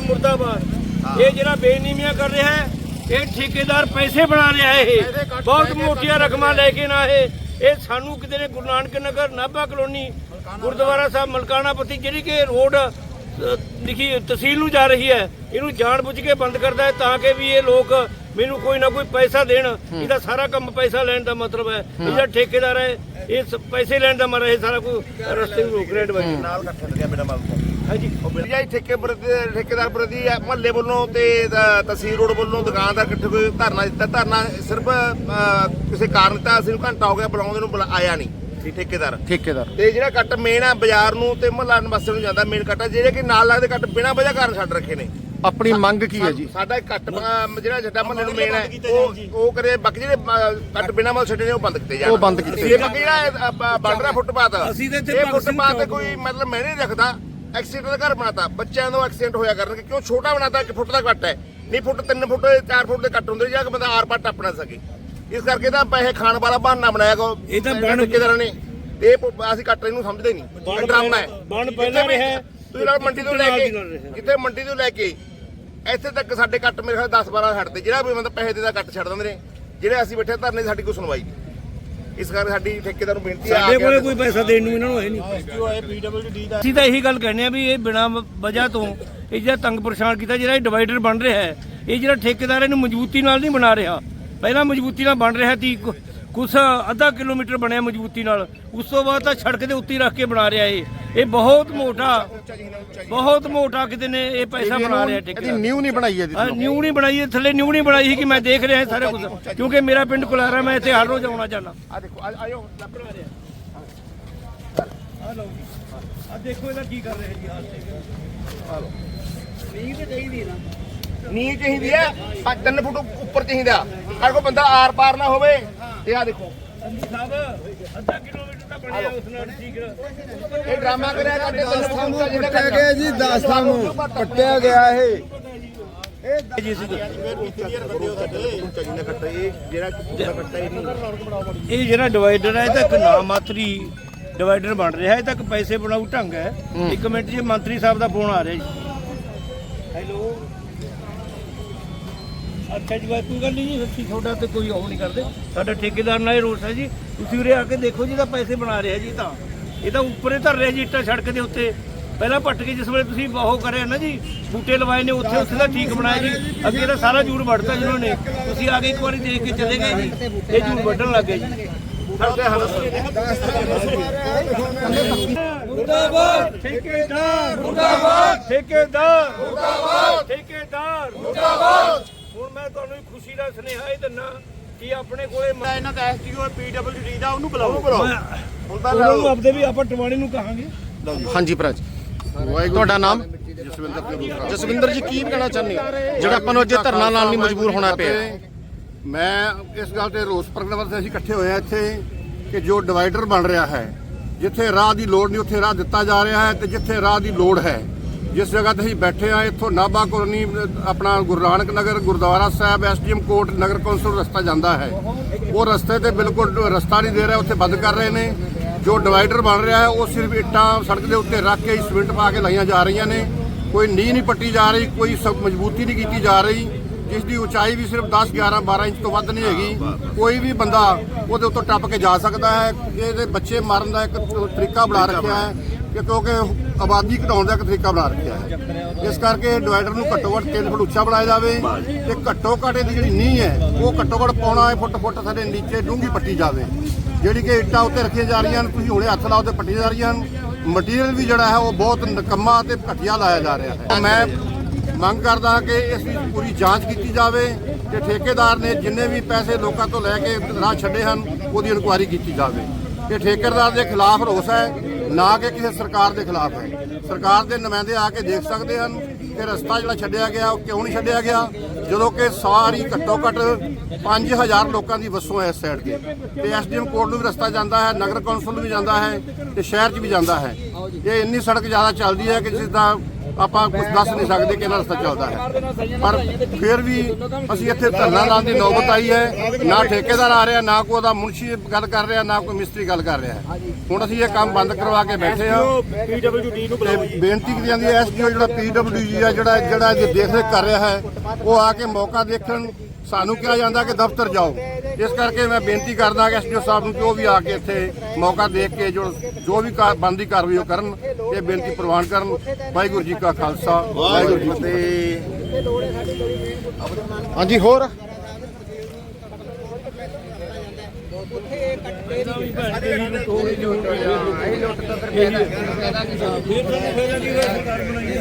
ਮੁਰਦਾਬਾਦ। ਇਹ ਜਿਹੜਾ ਬੇਨੀਮੀਆਂ ਕਰ ਰਿਹਾ ਹੈ ਇਹ ਠੇਕੇਦਾਰ ਪੈਸੇ ਬਣਾ ਰਿਹਾ ਹੈ ਇਹ। ਬਹੁਤ ਮੋਟੀਆਂ ਰਕਮਾਂ ਲੈ ਕੇ ਨਾ ਇਹ। ਇਹ ਸਾਨੂੰ ਕਿਤੇ ਨੇ ਗੁਰੂ ਨਾਨਕ ਨਗਰ ਨਾਭਾ ਕਲੋਨੀ ਗੁਰਦੁਆਰਾ ਸਾਹਿਬ ਮਲਕਾਣਾ ਪਤੀ ਜਿਹੜੀ ਕਿ ਰੋਡ ਲਿਖੀ ਤਹਿਸੀਲ ਨੂੰ ਜਾ ਰਹੀ ਹੈ ਇਹਨੂੰ ਜਾਣ ਬੁੱਝ ਕੇ ਬੰਦ ਕਰਦਾ ਹੈ ਤਾਂ ਕਿ ਵੀ ਇਹ ਲੋਕ ਮੈਨੂੰ ਕੋਈ ਨਾ ਕੋਈ ਪੈਸਾ ਦੇਣ। ਇਹਦਾ ਸਾਰਾ ਕੰਮ ਪੈਸਾ ਲੈਣ ਦਾ ਮਤਲਬ ਹੈ। ਇਹ ਜਿਹੜਾ ਠੇਕੇਦਾਰ ਹੈ ਇਹ ਪੈਸੇ ਲੈਣ ਦਾ ਮਰ ਇਹ ਸਾਰਾ ਕੋਈ ਰਸਤੇ ਨੂੰ ਰੋਕ ਰਿਹਾ ਐਡਵਾਈਸ ਨਾਲ ਇਕੱਠੇ ਲੱਗਿਆ ਮੇਰਾ ਮਾਲ ਹਾਂਜੀ। ਜਾਈ ਠੇਕੇ ਪ੍ਰਤੀ ਠੇਕੇਦਾਰ ਪ੍ਰਤੀ ਮਹੱਲੇ ਵੱਲੋਂ ਤੇ ਤਹਿਸੀਲ ਰੋਡ ਵੱਲੋਂ ਦੁਕਾਨਦਾਰ ਇਕੱਠੇ ਕੋਈ ਧਰਨਾ ਦਿੱਤਾ। ਧਰਨਾ ਸਿਰਫ ਅ, ਕਿਸੇ ਕਾਰਨ ਤਾਂ ਅਸੀਂ ਨੂੰ ਘੰਟਾ ਹੋ ਗਿਆ ਬੁਲਾਉਂਦੇ ਨੂੰ ਬੁਲਾ- ਆਇਆ ਨਹੀਂ ਠੇਕੇਦਾਰ। ਠੇਕੇਦਾਰ। ਤੇ ਜਿਹੜਾ ਕੱਟ ਮੇਨ ਆ ਬਾਜ਼ਾਰ ਨੂੰ ਤੇ ਮਹੱਲਾ ਨਿਵਾਸੀਆਂ ਨੂੰ ਜਾਂਦਾ ਮੇਨ ਕੱਟ ਆ ਜਿਹੜੇ ਕਿ ਨਾਲ ਲੱਗਦੇ ਕੱਟ ਬਿਨਾਂ ਵਜ੍ਹਾ ਕਾਰਨ ਛੱਡ ਰੱਖੇ ਨੇ। ਆਪਣੀ ਮੰਗ ਕੀ ਹੈ ਜੀ? ਸਾਡਾ ਕੱਟ ਅ, ਜਿਹੜਾ ਜੱਟਾ ਮਹੱਲੇ ਨੂੰ ਮੇਨ ਹੈ ਉਹ ਉਹ ਕਰੇ ਬਾਕੀ ਜਿਹੜੇ ਅ, ਕੱਟ ਬਿਨਾਂ ਮਲ ਛੱਡੇ ਨੇ ਉਹ ਬੰਦ ਕੀਤੇ ਜਾਣ। ਉਹ ਬੰਦ ਕੀਤੇ ਇਹ ਬਾਕੀ ਜਿਹੜਾ ਰਿਹਾ ਫੁੱਟਪਾਥ ਅਸੀਂ ਤਾਂ ਇੱਥੇ ਇਹ ਭਗਤ ਸਿੰਘ ਫੁੱਟਪਾਥ ਤੇ ਚੌਕ ਕੋਈ ਮਤਲਬ ਮੈਂ ਨਹੀਂ ਰੱਖਦਾ। ਐਕਸੀਡੈਂਟ ਦਾ ਘਰ ਬਣਾਤਾ। ਬੱਚਿਆਂ ਨੂੰ ਐਕਸੀਡੈਂਟ ਹੋਇਆ ਕਰਨਗੇ। ਕਿਉਂ? ਛੋਟਾ ਬਣਾਤਾ ਕਿ ਫੁੱਟ ਦਾ ਕੱਟ ਹੈ। ਨਹੀਂ ਫੁੱਟ 3 ਫੁੱਟ 4 ਫੁੱਟ ਦੇ ਕੱਟ ਹੁੰਦੇ ਜਾਂ ਕਿ ਬੰਦਾ ਆਰ ਪਾਰ ਟੱਪ ਨਾ ਸਕੇ। ਇਸ ਕਰਕੇ ਤਾਂ ਪੈਸੇ ਖਾਣ ਵਾਲਾ ਬਹਾਨਾ ਬਣਾਇਆ ਕੋ ਇਹ ਤਾਂ ਬਣ- ਠੇਕੇਦਾਰਾਂ ਨੇ। ਇਹ ਅਸੀਂ ਕੱਟ ਇਹਨੂੰ ਸਮਝਦੇ ਨਹੀਂ। ਡਰਾਮਾ ਹੈ। ਬਣ ਪਹਿਲਾਂ ਰਿਹਾ। ਤੁਸੀਂ ਲਾ ਮੰਡੀ ਤੋਂ ਲੈ ਨਾਲ ਕੇ ਦੀ ਨਾਲ। ਜਿੱਥੇ ਮੰਡੀ ਤੋਂ ਲੈ ਕੇ ਇੱਥੇ ਤੱਕ ਸਾਡੇ ਕੱਟ ਮੇਰੇ ਖਿਆਲ 10 12 ਛੱਡਦੇ ਜਿਹੜਾ ਵੀ ਬੰਦਾ ਪੈਸੇ ਦੇਦਾ ਕੱਟ ਛੱਡ ਦਿੰਦੇ ਨੇ। ਜਿਹੜੇ ਅਸੀਂ ਬੈਠੇ ਧਰਨੇ ਸਾਡੀ ਕੋਈ ਸੁਣਵਾਈ ਨਹੀਂ। ਇਸ ਕਰਕੇ ਸਾਡੀ ਠੇਕੇਦਾਰ ਨੂੰ ਬੇਨਤੀ ਆ ਸਾਡੇ ਕੋਲੇ ਕੋਈ ਪੈਸਾ ਦੇਣ ਨੂੰ ਇਹਨਾਂ ਨੂੰ ਹੈ ਨਹੀਂ। ਅਸੀਂ ਤਾਂ ਇਹੀ ਗੱਲ ਕਹਿੰਦੇ ਆ ਵੀ ਇਹ ਬਿਨਾ ਵਜ੍ਹਾ ਤੋਂ ਇਹ ਜਿਹੜਾ ਤੰਗ ਪਰੇਸ਼ਾਨ ਕੀਤਾ ਜਿਹੜਾ ਇਹ ਡਿਵਾਈਡਰ ਬਣ ਰਿਹਾ ਹੈ ਇਹ ਜਿਹੜਾ ਠੇਕੇਦਾਰ ਇਹਨੂੰ ਮਜ਼ਬੂਤੀ ਨਾਲ ਨਹੀਂ ਬਣਾ ਰਿਹਾ। ਪਹਿਲਾਂ ਮਜ਼ਬੂਤੀ ਨਾਲ ਬਣ ਰਿਹਾ ਸੀ ਕੁਛ ਅੱਧਾ ਕਿਲੋਮੀਟਰ ਬਣਿਆ ਮਜ਼ਬੂਤੀ ਨਾਲ। ਉਸ ਤੋਂ ਬਾਅਦ ਤਾਂ ਸੜਕ ਦੇ ਉੱਤੇ ਹੀ ਰੱਖ ਕੇ ਬਣਾ ਰਿਹਾ ਇਹ। ਇਹ ਬਹੁਤ ਮੋਟਾ ਬਹੁਤ ਮੋਟਾ ਕਿਤੇ ਨੇ ਇਹ ਪੈਸਾ ਬਣਾ ਰਿਹਾ ਇਹਦੀ ਠੇਕੇਦਾਰ। ਨਿਊ ਨਹੀਂ ਬਣਾਈ ਇਹਦੀ ਨਿਊ ਨਹੀਂ ਬਣਾਈ ਹੈ ਥੱਲੇ ਨਿਊ ਨਹੀਂ ਬਣਾਈ ਸੀ ਕਿ ਮੈਂ ਦੇਖ ਰਿਹਾ ਸਾਰਾ ਕੁਝ। ਕਿਉਂਕਿ ਮੇਰਾ ਪਿੰਡ ਕੁਲਾਰਾ ਮੈਂ ਇੱਥੇ ਹਰ ਰੋਜ਼ ਆਉਣਾ ਚਾਹੁੰਦਾ। ਆ ਦੇਖੋ ਆ- ਆਇਓ ਆ। ਲਓ ਆ ਦੇਖੋ ਇਹਦਾ ਕੀ ਕਰ ਰਹੇ ਜੀ ਹਾਲ ਨੀਂ। ਚਾਹੀਦੀ ਹੈ 3 ਫੁੱਟ ਉੱਪਰ ਚਾਹੀਦਾ। ਅਗਰ ਕੋਈ ਬੰਦਾ ਆਰ ਪਾਰ ਨਾ ਹੋਵੇ। ਤੇ ਆ ਦੇਖੋ। ਸੰਧੂ ਸਾਹਿਬ ਅੱਧਾ ਕਿਲੋਮੀਟਰ ਤਾਂ ਬਣਿਆ ਉਸ ਨਾਲ ਠੀਕ ਇਹ ਡਰਾਮਾ ਕਰਿਆ ਕਰਦੇ 3 ਫੁੱਟ ਉੱਚਾ ਜਿਹੜਾ ਪੱਟਿਆ ਗਿਆ ਜੀ 10 ਨੂੰ। ਪੱਟਿਆ ਗਿਆ ਇਹ। ਜੀ ਸੀ ਉੱਚਾ ਜਿੰਨਾ ਕੱਟਾ ਇਹ ਜਿਹੜਾ ਪੂਰਾ ਕੱਟਾ ਇਹ ਨਹੀਂ ਇਹ ਜਿਹੜਾ ਡਿਵਾਈਡਰ ਹੈ ਇਹ ਤਾਂ ਇੱਕ ਨਾਮ ਮਾਤਰੀ ਡਿਵਾਈਡਰ ਬਣ ਰਿਹਾ ਹੈ ਇਹ ਤਾਂ ਇੱਕ ਪੈਸੇ ਬਣਾਉ ਢੰਗ ਹੈ। ਇੱਕ ਮਿੰਟ ਜੀ ਮੰਤਰੀ ਸਾਹਿਬ ਦਾ ਫੋਨ ਆ ਰਿਹਾ ਜੀ। ਹੈਲੋ। ਅੱਛਾ ਜੀ ਬਾਈ ਕੋਈ ਗੱਲ ਨਹੀਂ ਜੀ ਅਸੀਂ ਤੁਹਾਡਾ ਤੇ ਕੋਈ ਉਹ ਨਹੀਂ ਕਰਦੇ। ਸਾਡਾ ਠੇਕੇਦਾਰ ਨਾਲ ਇਹ ਰੋਸ ਹੈ ਜੀ। ਤੁਸੀਂ ਉਰੇ ਆ ਕੇ ਦੇਖੋ ਜੀ ਪੈਸੇ ਬਣਾ ਰਿਹਾ ਜੀ ਤਾਂ। ਇਹ ਤਾਂ ਉੱਪਰੇ ਧਰ ਰਿਹਾ ਜੀ ਇੱਟਾਂ ਸੜਕ ਦੇ ਉੱਤੇ। ਪਹਿਲਾਂ ਪੱਟ ਕੇ ਜਿਸ ਵੇਲੇ ਤੁਸੀਂ ਉਹ ਕਰਿਆ ਨਾ ਜੀ, ਬੂਟੇ ਲਵਾਏ ਨੇ, ਉੱਥੇ ਉੱਥੇ ਦਾ ਠੀਕ ਬਣਾਇਆ ਜੀ। ਅੱਗੇ ਤਾਂ ਸਾਰਾ ਜੂੜ ਵੜਤਾ ਜਿਹਨਾਂ ਨੇ। ਤੁਸੀਂ ਆ ਕੇ ਇੱਕ ਵਾਰੀ ਦੇਖ ਕੇ ਚਲੇ ਗਏ ਜੀ। ਇਹ ਜੂੜ ਵੱਢਣ ਲੱਗ ਗਏ ਜੀ। ਮੁਰਦਾਬਾਦ! ਠੇਕੇਦਾਰ! ਮੁਰਦਾਬਾਦ! ਠੇਕੇਦਾਰ! ਮੁਰਦਾਬਾਦ! ਠੇਕੇਦਾਰ! ਮੁਰਦਾਬਾਦ! ਮੈਂ ਤੁਹਾਨੂੰ ਖੁਸ਼ੀ ਦਾ ਸੁਨੇਹਾ ਇਹ ਦਿੰਨਾ ਕਿ ਆਪਣੇ ਕੋਲੇ ਮੈਂ ਇਹਨਾਂ ਦਾ ਐਸਟੀਓ ਪੀਡਬਲਯੂਡੀ ਦਾ ਉਹਨੂੰ ਬੁਲਾਓ। ਉਹਨੂੰ ਬੁਲਾਓ। ਹੁਣ ਤਾਂ ਉਹਨਾਂ ਨੂੰ ਆਪਦੇ ਵੀ ਆਪਾਂ ਟਵਾਣੇ ਨੂੰ ਕਹਾਂਗੇ। ਹਾਂਜੀ ਭਰਾਜ ਤੁਹਾਡਾ ਨਾਮ? ਜਸਵਿੰਦਰ ਜੀ ਕੀ ਕਹਿਣਾ ਚਾਹੁੰਦੇ ਹੋ? ਜਿਹੜਾ ਆਪਾਂ ਨੂੰ ਅੱਜ ਧਰਨਾ ਲਾਉਣ ਲਈ ਮਜਬੂਰ ਹੋਣਾ ਪਿਆ। ਮੈਂ ਇਸ ਗੱਲ ਤੇ ਰੋਸ ਪ੍ਰਗਟ ਵਾਸਤੇ ਅਸੀਂ ਇਕੱਠੇ ਹੋਏ ਆ ਇੱਥੇ ਕਿ ਜੋ ਡਿਵਾਈਡਰ ਬਣ ਰਿਹਾ ਹੈ ਜਿੱਥੇ ਰਾਹ ਦੀ ਲੋੜ ਨਹੀਂ ਉੱਥੇ ਰਾਹ ਦਿੱਤਾ ਜਾ ਰਿਹਾ ਹੈ ਤੇ ਜਿੱਥੇ ਰਾਹ ਦੀ ਲੋੜ ਹੈ ਜਿਸ ਜਗ੍ਹਾ ਤੇ ਅਸੀਂ ਬੈਠੇ ਆ ਇੱਥੋਂ ਨਾਭਾ ਕਲੋਨੀ, ਆਪਣਾ ਗੁਰੂ ਨਾਨਕ ਨਗਰ, ਗੁਰਦੁਆਰਾ ਸਾਹਿਬ ਐਸਟੀਐਮ ਕੋਟ, ਨਗਰ ਕੌਂਸਲ ਰਸਤਾ ਜਾਂਦਾ ਹੈ। ਉਹ ਰਸਤੇ ਤੇ ਬਿਲਕੁਲ ਰਸਤਾ ਨਹੀਂ ਦੇ ਰਿਹਾ, ਉੱਥੇ ਬੰਦ ਕਰ ਰਹੇ ਨੇ। ਜੋ ਡਿਵਾਈਡਰ ਬਣ ਰਿਹਾ ਹੈ, ਉਹ ਸਿਰਫ ਇੱਟਾਂ ਸੜਕ ਦੇ ਉੱਤੇ ਰੱਖ ਕੇ ਸਿਮੈਂਟ ਪਾ ਕੇ ਲਾਈਆਂ ਜਾ ਰਹੀਆਂ ਨੇ। ਕੋਈ ਨੀਂਹ ਨਹੀਂ ਪੱਟੀ ਜਾ ਰਹੀ, ਕੋਈ ਸਭ ਮਜ਼ਬੂਤੀ ਨਹੀਂ ਕੀਤੀ ਜਾ ਰਹੀ। ਜਿਸ ਦੀ ਉਚਾਈ ਵੀ ਸਿਰਫ 10 11 12 ਇੰਚ ਤੋਂ ਵੱਧ ਨਹੀਂ ਹੈਗੀ। ਕੋਈ ਵੀ ਬੰਦਾ ਉਹਦੇ ਉੱਤੋਂ ਟੱਪ ਕੇ ਜਾ ਸਕਦਾ ਹੈ। ਇਹਦੇ ਬੱਚੇ ਮਾਰਨ ਦਾ ਇੱਕ ਤਰੀਕਾ ਬਣਾ ਰੱਖਿਆ ਹੈ। ਕਿ ਕਿਉਂਕਿ ਆਬਾਦੀ ਘਟਾਉਣ ਦਾ ਇੱਕ ਤਰੀਕਾ ਬਣਾ ਰੱਖਿਆ ਹੈ। ਇਸ ਕਰਕੇ ਡਿਵਾਈਡਰ ਨੂੰ ਘੱਟੋ ਘੱਟ 3 ਫੁੱਟ ਉੱਚਾ ਬਣਾਇਆ ਜਾਵੇ ਤੇ ਘੱਟੋ ਘੱਟ ਇਹਦੀ ਜਿਹੜੀ ਨੀਂਹ ਹੈ, ਉਹ ਘੱਟੋ ਘੱਟ ਪੌਣਾ ਫੁੱਟ ਫੁੱਟ ਸਾਡੇ ਨੀਚੇ ਡੂੰਘੀ ਪੱਟੀ ਜਾਵੇ। ਜਿਹੜੀ ਕਿ ਇੱਟਾਂ ਉੱਤੇ ਰੱਖੀਆਂ ਜਾ ਰਹੀਆਂ ਹਨ, ਤੁਸੀਂ ਹੁਣੇ ਹੱਥ ਲਾਓ ਤੇ ਪੱਟੀਆਂ ਜਾ ਰਹੀਆਂ ਹਨ। ਮਟੀਰੀਅਲ ਵੀ ਜਿਹੜਾ ਹੈ, ਉਹ ਬਹੁਤ ਨਕਮਾ ਤੇ ਘਟੀਆ ਲਾਇਆ ਜਾ ਰਿਹਾ ਹੈ। ਮੈਂ ਮੰਗ ਕਰਦਾ ਕਿ ਇਸ ਦੀ ਪੂਰੀ ਜਾਂਚ ਕੀਤੀ ਜਾਵੇ ਤੇ ਠੇਕੇਦਾਰ ਨੇ ਜਿੰਨੇ ਵੀ ਪੈਸੇ ਲੋਕਾਂ ਤੋਂ ਲੈ ਕੇ ਰਾਹ ਛੱਡੇ ਹਨ, ਉਹਦੀ ਇਨਕੁਆਇਰੀ ਕੀਤੀ ਜਾਵੇ। ਇਹ ਠੇਕੇਦਾਰ ਦੇ ਖਿਲਾਫ ਰੋਸ ਹੈ ਨਾ ਕਿ ਕਿਸੇ ਸਰਕਾਰ ਦੇ ਖਿਲਾਫ ਹੈ। ਸਰਕਾਰ ਦੇ ਨੁਮਾਇੰਦੇ ਆ ਕੇ ਦੇਖ ਸਕਦੇ ਹਨ ਕਿ ਰਸਤਾ ਜਿਹੜਾ ਛੱਡਿਆ ਗਿਆ, ਉਹ ਕਿਉਂ ਨਹੀਂ ਛੱਡਿਆ ਗਿਆ? ਜਦੋਂ ਕਿ ਸਾਰੀ ਘੱਟੋ ਘੱਟ 5000 ਲੋਕਾਂ ਦੀ ਵਸੋਂ ਹੈ ਇਸ ਸਾਈਡ ਤੇ। ਤੇ ਐਸਡੀਐਮ ਕੋਰਟ ਨੂੰ ਵੀ ਰਸਤਾ ਜਾਂਦਾ ਹੈ, ਨਗਰ ਕੌਂਸਲ ਨੂੰ ਵੀ ਜਾਂਦਾ ਹੈ ਤੇ ਸ਼ਹਿਰ 'ਚ ਵੀ ਜਾਂਦਾ ਹੈ। ਇਹ ਇੰਨੀ ਸੜਕ ਜ਼ਿਆਦਾ ਚੱਲਦੀ ਹੈ ਕਿ ਜਿਸ ਦਾ ਆਪਾਂ ਕੁਝ ਦੱਸ ਨਹੀਂ ਸਕਦੇ ਕਿ ਇਹਨਾਂ ਰਸਤਾ ਚੱਲਦਾ ਹੈ। ਪਰ ਫਿਰ ਵੀ ਅਸੀਂ ਇੱਥੇ ਧਰਨਾ ਲਾਉਣ ਦੀ ਨੌਬਤ ਆਈ ਹੈ। ਨਾ ਠੇਕੇਦਾਰ ਆ ਰਿਹਾ ਨਾ ਕੋਈ ਉਹਦਾ ਮੁਨਸ਼ੀ ਗੱਲ ਕਰ ਰਿਹਾ ਨਾ ਕੋਈ ਮਿਸਤਰੀ ਗੱਲ ਕਰ ਰਿਹਾ ਹੁਣ ਅਸੀਂ ਇਹ ਕੰਮ ਬੰਦ ਕਰਵਾ ਕੇ ਬੈਠੇ ਹਾਂ। ਪੀਡਬਲਯੂਡੀ ਨੂੰ ਤੇ ਬੇਨਤੀ ਕੀਤੀ ਜਾਂਦੀ ਹੈ ਐਸਡੀਓ ਜਿਹੜਾ ਪੀਡਬਲਯੂਜੀ ਆ ਜਿਹੜਾ ਜਿਹੜਾ ਦੇਖ ਰੇਖ ਕਰ ਰਿਹਾ ਹੈ ਉਹ ਆ ਕੇ ਮੌਕਾ ਦੇਖਣ। ਸਾਨੂੰ ਕਿਹਾ ਜਾਂਦਾ ਕਿ ਦਫ਼ਤਰ ਜਾਓ। ਇਸ ਕਰਕੇ ਮੈਂ ਬੇਨਤੀ ਕਰਦਾ ਕਿ ਐਸਡੀਓ ਸਾਹਿਬ ਨੂੰ ਕਿ ਉਹ ਵੀ ਆ ਕੇ ਇੱਥੇ ਮੌਕਾ ਦੇਖ ਕੇ ਜੋ ਜੋ ਵੀ ਬਣਦੀ ਕਾਰਵਾਈ ਉਹ ਕਰਨ। ਇਹ ਬੇਨਤੀ ਪ੍ਰਵਾਨ ਕਰਨ। ਵਾਹਿਗੁਰੂ ਜੀ ਕਾ ਖਾਲਸਾ ਵਾਹਿਗੁਰੂ ਜੀ ਕੀ ਫਤਿਹ। ਹਾਂਜੀ ਹੋਰ?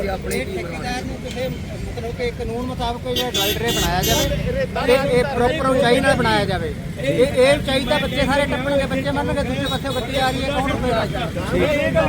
ਆਪਣੇ ਠੇਕੇਦਾਰ ਨੂੰ ਕਿਸੇ ਮਤਲਬ ਕਿ ਕਾਨੂੰਨ ਮੁਤਾਬਕ ਜਿਹੜਾ ਡਰਾਈਵਰ ਬਣਾਇਆ ਜਾਵੇ ਇਹ ਇਹ ਪ੍ਰੋਪਰ ਉਚਾਈ ਨਾਲ ਬਣਾਇਆ ਜਾਵੇ। ਇਹ ਇਹ ਉਚਾਈ ਦਾ ਬੱਚੇ ਸਾਰੇ ਟੱਪਣਗੇ, ਬੱਚੇ ਮੰਨਣਗੇ ਦੂਜੇ ਪਾਸੇ ਗੱਡੀ ਆ ਰਹੀ ਹੈ, ਕੌਣ ਰੁਕੇਗਾ? ਇਹਨੂੰ ਕਾ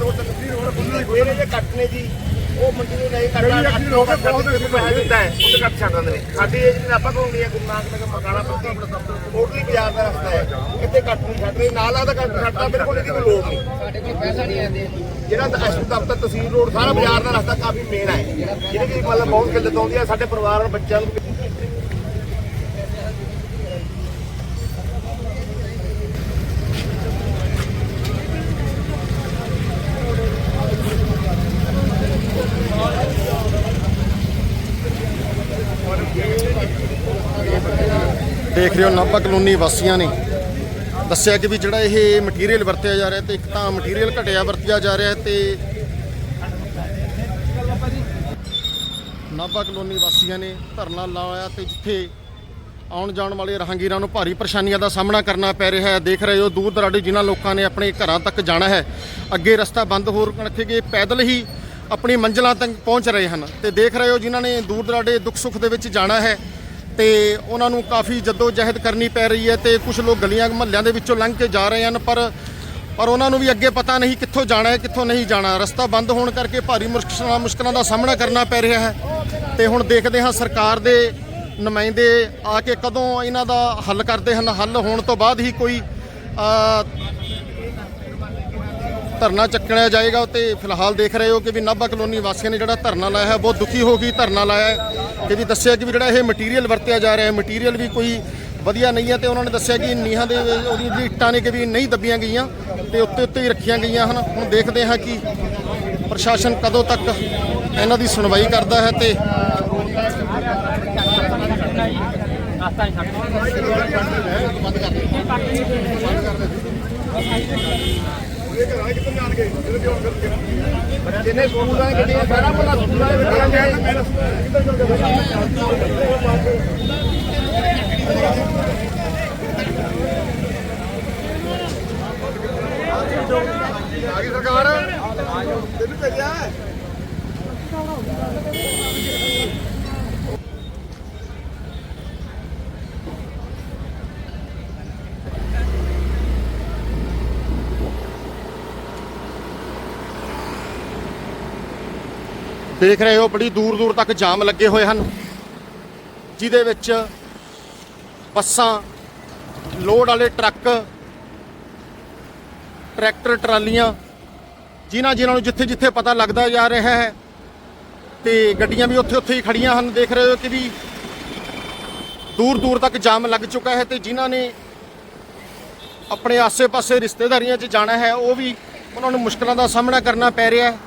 ਰੋਡ ਤੱਕ ਫ੍ਰੀ ਰੋਡ ਖੁੱਲ੍ਹੀ ਹੋਈ ਹੈ ਜੇ ਕੱਟ ਨੇ ਜੀ ਉਹ ਮੰਡੀ ਨੂੰ ਨਹੀਂ ਕੱਟਣਾ ਅੱਠ ਲੋਕ ਬਹੁਤ ਪੈਸੇ ਦਿੰਦਾ ਹੈ ਉਹਦੇ ਕੱਟ ਛੱਡ ਦਿੰਦੇ ਨੇ। ਸਾਡੀ ਏਜ ਨੇ ਆਪਾਂ ਕੋਲ ਹੈ ਗੁਰੂ ਨਾਨਕ ਨਗਰ ਮਕਾਨਾ ਪੱਤੀ ਕੋਟਲੀ ਬਾਜ਼ਾਰ ਦਾ ਰਸਤਾ ਹੈ। ਇੱਥੇ ਕੱਟ ਨਹੀਂ ਛੱਡ ਰਹੇ ਨਾਲ ਆਦਾ ਕੱਟ ਛੱਡਦਾ ਮੇਰੇ ਕੋਲ ਇਹਦੀ ਕੋਈ ਲੋੜ ਨਹੀਂ। ਸਾਡੇ ਕੋਲ ਪੈਸਾ ਨਹੀਂ ਆਉਂਦੇ। ਜਿਹੜਾ ਤਾਂ ਅਸ਼ੂ ਦਫ਼ਤਰ ਤਹਿਸੀਲ ਰੋਡ ਸਾਰਾ ਬਾਜ਼ਾਰ ਦਾ ਰਸਤਾ ਕਾਫੀ ਮੇਨ ਹੈ। ਜਿਹਦੇ ਕਿ ਮਤਲਬ ਬਹੁਤ ਕਿੱਲਤ ਆਉਂਦੀ ਹੈ ਸਾਡੇ ਪਰਿਵਾਰ ਔਰ ਬੱਚਿਆਂ ਨੂੰ ਦੇਖ ਰਹੇ ਹੋ ਨਾਭਾ ਕਲੋਨੀ ਵਾਸੀਆਂ ਨੇ ਦੱਸਿਆ ਕਿ ਵੀ ਜਿਹੜਾ ਇਹ ਮਟੀਰੀਅਲ ਵਰਤਿਆ ਜਾ ਰਿਹਾ ਤੇ ਇੱਕ ਤਾਂ ਮਟੀਰੀਅਲ ਘਟਿਆ ਵਰਤਿਆ ਜਾ ਰਿਹਾ ਤੇ ਨਾਭਾ ਕਲੋਨੀ ਵਾਸੀਆਂ ਨੇ ਧਰਨਾ ਲਾਇਆ ਤੇ ਜਿੱਥੇ ਆਉਣ ਜਾਣ ਵਾਲੇ ਰਾਹਗੀਰਾਂ ਨੂੰ ਭਾਰੀ ਪਰੇਸ਼ਾਨੀਆਂ ਦਾ ਸਾਹਮਣਾ ਕਰਨਾ ਪੈ ਰਿਹਾ ਹੈ। ਦੇਖ ਰਹੇ ਹੋ ਦੂਰ ਦਰਾਡੇ ਜਿਨ੍ਹਾਂ ਲੋਕਾਂ ਨੇ ਆਪਣੇ ਘਰਾਂ ਤੱਕ ਜਾਣਾ ਹੈ। ਅੱਗੇ ਰਸਤਾ ਬੰਦ ਹੋ ਰੱਖੇ ਪੈਦਲ ਹੀ ਆਪਣੀ ਮੰਜ਼ਿਲਾਂ ਤੱਕ ਪਹੁੰਚ ਰਹੇ ਹਨ। ਤੇ ਦੇਖ ਰਹੇ ਹੋ ਜਿਨ੍ਹਾਂ ਨੇ ਦੂਰ ਦਰਾਡੇ ਦੁੱਖ ਸੁੱਖ ਦੇ ਵਿੱਚ ਜਾਣਾ ਹੈ। ਤੇ ਉਹਨਾਂ ਨੂੰ ਕਾਫੀ ਜੱਦੋ ਜਹਿਦ ਕਰਨੀ ਪੈ ਰਹੀ ਹੈ ਤੇ ਕੁਝ ਲੋਕ ਗਲੀਆਂ ਮਹੱਲਿਆਂ ਦੇ ਵਿੱਚੋਂ ਲੰਘ ਕੇ ਜਾ ਰਹੇ ਹਨ, ਪਰ ਪਰ ਉਹਨਾਂ ਨੂੰ ਵੀ ਅੱਗੇ ਪਤਾ ਨਹੀਂ ਕਿੱਥੋਂ ਜਾਣਾ ਹੈ, ਕਿੱਥੋਂ ਨਹੀਂ ਜਾਣਾ। ਰਸਤਾ ਬੰਦ ਹੋਣ ਕਰਕੇ ਭਾਰੀ ਮੁਸ਼ਕਲਾਂ ਮੁਸ਼ਕਲਾਂ ਦਾ ਸਾਹਮਣਾ ਕਰਨਾ ਪੈ ਰਿਹਾ ਹੈ। ਤੇ ਹੁਣ ਦੇਖਦੇ ਹਾਂ ਸਰਕਾਰ ਦੇ ਨੁਮਾਇੰਦੇ ਆ ਕੇ ਕਦੋਂ ਇਹਨਾਂ ਦਾ ਹੱਲ ਕਰਦੇ ਹਨ। ਹੱਲ ਹੋਣ ਤੋਂ ਬਾਅਦ ਹੀ ਕੋਈ ਧਰਨਾ ਚੱਕਣਾ ਜਾਏਗਾ ਤੇ ਫਿਲਹਾਲ ਦੇਖ ਰਹੇ ਹੋ ਕਿ ਵੀ ਨਾਭਾ ਕਲੋਨੀ ਵਾਸੀਆਂ ਨੇ ਜਿਹੜਾ ਧਰਨਾ ਲਾਇਆ ਹੈ, ਬਹੁਤ ਦੁਖੀ ਹੋ ਕੇ ਧਰਨਾ ਲਾਇਆ ਹੈ ਕਿ ਵੀ ਦੱਸਿਆ ਕਿ ਵੀ ਜਿਹੜਾ ਇਹ ਮਟੀਰੀਅਲ ਵਰਤਿਆ ਜਾ ਰਿਹਾ ਹੈ ਮਟੀਰੀਅਲ ਵੀ ਕੋਈ ਵਧੀਆ ਨਹੀਂ ਹੈ ਤੇ ਉਹਨਾਂ ਨੇ ਦੱਸਿਆ ਕਿ ਨੀਹਾਂ ਦੇ ਉਹਦੀ ਜਿਹੜੀ ਇੱਟਾਂ ਨੇ ਕਿ ਵੀ ਨਹੀਂ ਦੱਬੀਆਂ ਗਈਆਂ ਤੇ ਉੱਤੇ ਉੱਤੇ ਹੀ ਰੱਖੀਆਂ ਗਈਆਂ ਹਨ। ਹੁਣ ਦੇਖਦੇ ਹਾਂ ਕਿ ਪ੍ਰਸ਼ਾਸਨ ਕਦੋਂ ਤੱਕ ਇਹਨਾਂ ਦੀ ਸੁਣਵਾਈ ਕਰਦਾ ਹੈ ਤੇ ਜਿਹਨੇ ਸਕੂਲਾਂ ਦੇ ਗੱਡੀਆਂ ਸਾਰਾ ਪਤਾ ਸਕੂਲਾਂ ਦੇ ਗੱਡੀਆਂ ਜਾਏ ਆ ਗਈ ਸਰਕਾਰ। ਤੈਨੂੰ ਭੇਜਿਆ ਦੇਖ ਰਹੇ ਹੋ ਬੜੀ ਦੂਰ ਦੂਰ ਤੱਕ ਜਾਮ ਲੱਗੇ ਹੋਏ ਹਨ, ਜਿਹਦੇ ਵਿੱਚ ਬੱਸਾਂ, ਲੋਡ ਵਾਲੇ ਟਰੱਕ, ਟਰੈਕਟਰ, ਟਰਾਲੀਆਂ, ਜਿਨ੍ਹਾਂ ਜਿਨ੍ਹਾਂ ਨੂੰ ਜਿੱਥੇ ਜਿੱਥੇ ਪਤਾ ਲੱਗਦਾ ਜਾ ਰਿਹਾ ਹੈ, ਤੇ ਗੱਡੀਆਂ ਵੀ ਉੱਥੇ ਉੱਥੇ ਹੀ ਖੜੀਆਂ ਹਨ। ਦੇਖ ਰਹੇ ਹੋ ਕਿ ਵੀ ਦੂਰ ਦੂਰ ਤੱਕ ਜਾਮ ਲੱਗ ਚੁੱਕਾ ਹੈ ਤੇ ਜਿਨ੍ਹਾਂ ਨੇ ਆਪਣੇ ਆਸੇ-ਪਾਸੇ ਰਿਸ਼ਤੇਦਾਰੀਆਂ 'ਚ ਜਾਣਾ ਹੈ, ਉਹ ਵੀ ਉਹਨਾਂ ਨੂੰ ਮੁਸ਼ਕਲਾਂ ਦਾ ਸਾਹਮਣਾ ਕਰਨਾ ਪੈ ਰਿਹਾ ਹੈ।